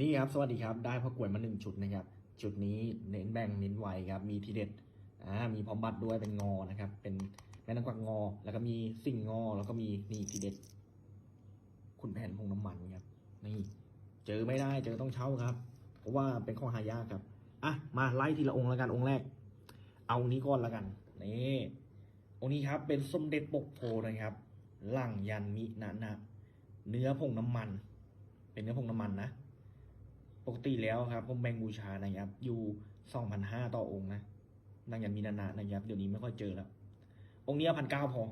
นี่ครับสวัสดีครับได้พอกล้วยมาหนึ่งชุดนะครับ ชุดนี้เน้นแบ่งเน้นไวครับ มีทีเด็ดอ่ามีพร้อมบัตรด้วยเป็นงอนะครับ เป็นแม่นางกวักงอ แล้วก็มีสิ่งงอ แล้วก็มีนี่ทีเด็ด คุณแผ่นพงน้ำมันครับ นี่ เจอไม่ได้เจอต้องเช่าครับ เพราะว่าเป็นข้อหายากครับอะมาไล่ทีละองค์แล้วกันองค์แรก เอาองนี้ก่อนแล้วกันนี่องค์นี้ครับ เป็นสมเด็จปกโพนะครับหลังยันมินะนะเนื้อผงน้ำมัน เป็นเนื้อผงน้ำมันนะ ปกติแล้วครับผมแบ่งบูชานะครับ อยู่สองพันห้าต่อองค์นะนางยันมีนานะนะครับ เดี๋ยวนี้ไม่ค่อยเจอแล้ว องค์นี้พันเก้าพอ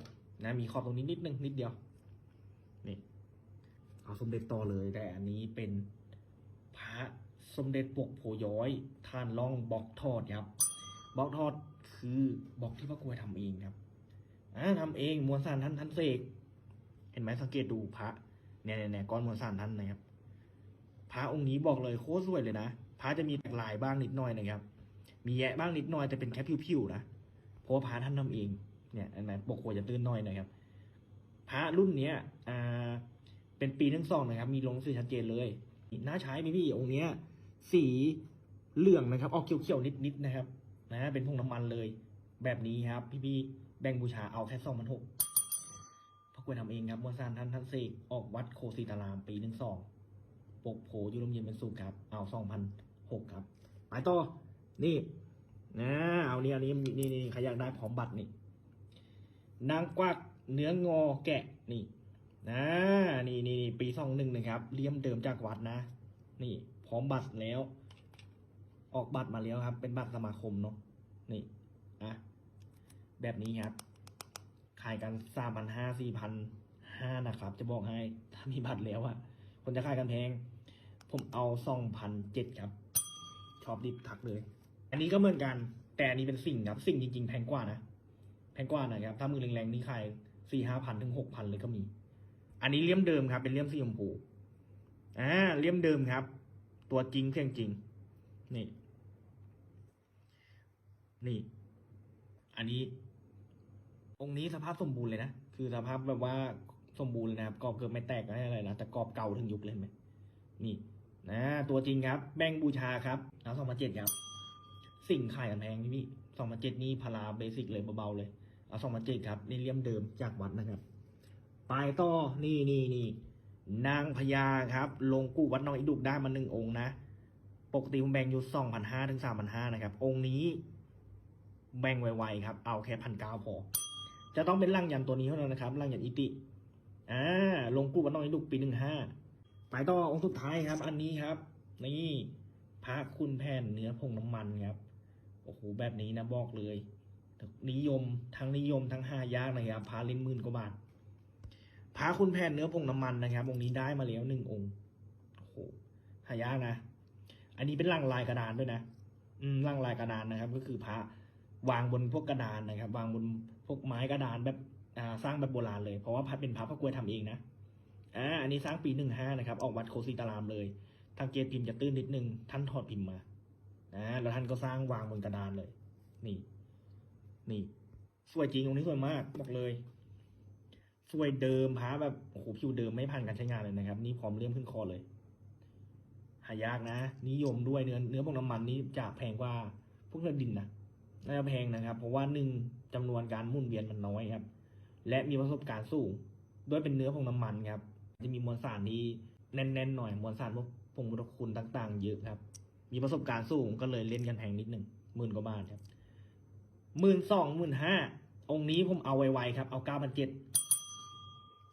นะ มีขอบตรงนี้นิดนึงนิดเดียว นี่ เอาสมเด็จต่อเลย แต่อันนี้เป็นพระสมเด็จปกโพย้อยท่านล่องบล็อกทอดครับบล็อกทอดคือบล็อกที่พระกรวยทำเองครับอ่าทำเองมวลสารท่านท่านเสก เห็นไหมสังเกตดูพระเนี่ยเนี่ยเนี่ยก้อนมวลสารท่านนะครับ พระองค์นี้บอกเลยโคตรสวยเลยนะพระจะมีแตกลายบ้างนิดหน่อยนะครับ มีแยะบ้างนิดหน่อยแต่เป็นแค่ผิวๆนะเพราะว่าพระท่านทำเองเนี่ยอันนั้นปกหัวจะตื้นหน่อยนะครับ พระรุ่นเนี้ยอ่าเป็นปีทั้งสองนะครับ มีลงสีชัดเจนเลยน่าใช้ไหมพี่องค์เนี้ย สีเหลืองนะครับ ออกเขียวๆนิดๆนะครับ นะเป็นพวกน้ำมันเลย แบบนี้ครับ พี่ๆแบ่งบูชาเอาแค่สองพันหกพระกวยทำเองครับมวลสารท่านท่านเสกออกวัดโคสีตารามปีหนึ่งสอง ปกโผอยุรมเย็นเป็นสุขครับ เอาสองพันหกครับไปต่อ นี่ นะ เอาเนี่ยอันนี้นี่นี่ใครอยากได้พร้อมบัตรนี่ นางกวักเนื้องอแกะนี่ นะนี่นี่นี่ปีสองหนึ่งนะครับ เลี่ยมเดิมจากวัดนะ นี่ พร้อมบัตรแล้ว ออกบัตรมาแล้วครับ เป็นบัตรสมาคมเนาะ นี่อะแบบนี้ครับ ขายกันสามพันห้าสี่พันห้านะครับ จะบอกให้ ถ้ามีบัตรแล้วอะคนจะขายกันแพง ผมเอาสองพันเจ็ดครับ ชอบดิบทักเลย อันนี้ก็เหมือนกัน แต่อันนี้เป็นสิ่งครับ สิ่งจริงๆแพงกว่านะ แพงกว่าหนะครับ ถ้ามือแรงๆนี่ขายสี่ห้าพันถึงหกพันเลยก็มี อันนี้เลี่ยมเดิมครับ เป็นเลี่ยมสีชมพู อ่า เลี่ยมเดิมครับ ตัวจริงเสียงจริง นี่ นี่ อันนี้ องค์นี้สภาพสมบูรณ์เลยนะ คือสภาพแบบว่าสมบูรณ์เลยนะครับกรอบเกือบไม่แตกอะไรอะไรนะ แต่กรอบเก่าถึงยุบเลยไหมนี่ นะตัวจริงครับ แบ่งบูชาครับเอาสองพันเจ็ดครับ สิ่งขายกันแพงนี่พี่สองพันเจ็ดนี่พาราเบสิกเลยเบาๆเลยเอาสองพันเจ็ดครับนี่เลี่ยมเดิมจากวัดนะครับไปต่อนี่นี่นี่นางพญาครับ ลงกู้วัดน้องอิดุกได้มาหนึ่งองค์นะ ปกติผมแบ่งอยู่สองพันห้าถึงสามพันห้านะครับ องค์นี้ แบ่งไวๆครับ เอาแค่พันเก้าพอ จะต้องเป็นร่างยันตัวนี้เท่านั้นนะครับร่างยันอิติ อ่า ลงกู้วัดน้องอิดุกปีหนึ่งห้า ไปต่อองค์สุดท้ายครับ อันนี้ครับ นี่พระคุณแผ่นเนื้อพงน้ำมันครับโอ้โหแบบนี้นะบอกเลย นิยมทั้งนิยมทั้งห้ายากนะครับพาเล่นหมื่นกว่าบาทพระคุณแผ่นเนื้อพงน้ำมันนะครับองค์นี้ได้มาแล้วหนึ่งองค์โอ้โหหายากนะ อันนี้เป็นร่างลายกระดานด้วยนะ อืมร่างลายกระดานนะครับ ก็คือพระวางบนพวกกระดานนะครับ วางบนพวกไม้กระดานแบบอ่าสร้างแบบโบราณเลยเพราะว่าพัดเป็นพระพระกล้วยทำเองนะ อ่าอันนี้สร้างปีหนึ่งห้านะครับ ออกวัดโคสีตารามเลย ทางเกตพิมพ์จะตื้นนิดนึง ท่านถอดพิมพ์มานะแล้วท่านก็สร้างวางบนกระดานเลย นี่ นี่สวยจริงตรงนี้สวยมากบอกเลยสวยเดิมพระแบบโอ้โหผิวเดิมไม่ผ่านการใช้งานเลยนะครับ นี่พร้อมเลี่ยมขึ้นคอเลย หายากนะ นิยมด้วยเนื้อเนื้อพวกน้ำมันนี้จะแพงกว่าพวกเนื้อดินนะน่าจะแพงนะครับ เพราะว่าหนึ่งจำนวนการมุ่นเวียนมันน้อยครับ และมีประสบการณ์สูงด้วยเป็นเนื้อพวกน้ำมันครับ จะมีมวลสารที่แน่นๆหน่อยมวลสารพวกผงพุทธคุณต่าง ๆ เยอะครับ มีประสบการณ์สูงก็เลยเล่นกันแพงนิดหนึ่งหมื่นกว่าบาทครับหมื่นสองหมื่นห้าองค์นี้ผมเอาไวๆครับ เอาเก้าพันเจ็ด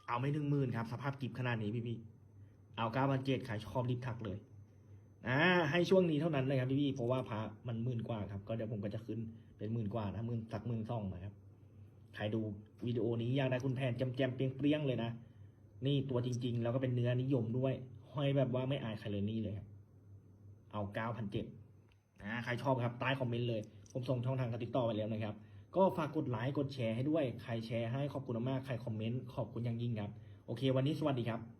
เอาไม่ถึงหมื่นครับ สภาพกิบขนาดนี้พี่ๆเอาเก้าพันเจ็ดขายชอบรีบทักเลยอ่าให้ช่วงนี้เท่านั้นเลยครับพี่ๆเพราะว่าพระมันหมื่นกว่าครับ ก็เดี๋ยวผมก็จะขึ้นเป็นหมื่นกว่านะหมื่นสักหมื่นสองนะครับใครดูวิดีโอนี้อยากได้คุณแผนแจมๆเปรี้ยงๆเลยนะ นี่ตัวจริง ๆ แล้วก็เป็นเนื้อนิยมด้วย ห้อยแบบว่าไม่อายใครเลยนี่เลยครับเอาเก้าพันเจ็ดนะใครชอบครับใต้คอมเมนต์เลย ผมส่งช่องทางการติดต่อไปแล้วนะครับ ก็ฝากกดไลค์กดแชร์ให้ด้วย ใครแชร์ให้ขอบคุณมากใครคอมเมนต์ขอบคุณอย่างยิ่งครับ โอเค วันนี้สวัสดีครับ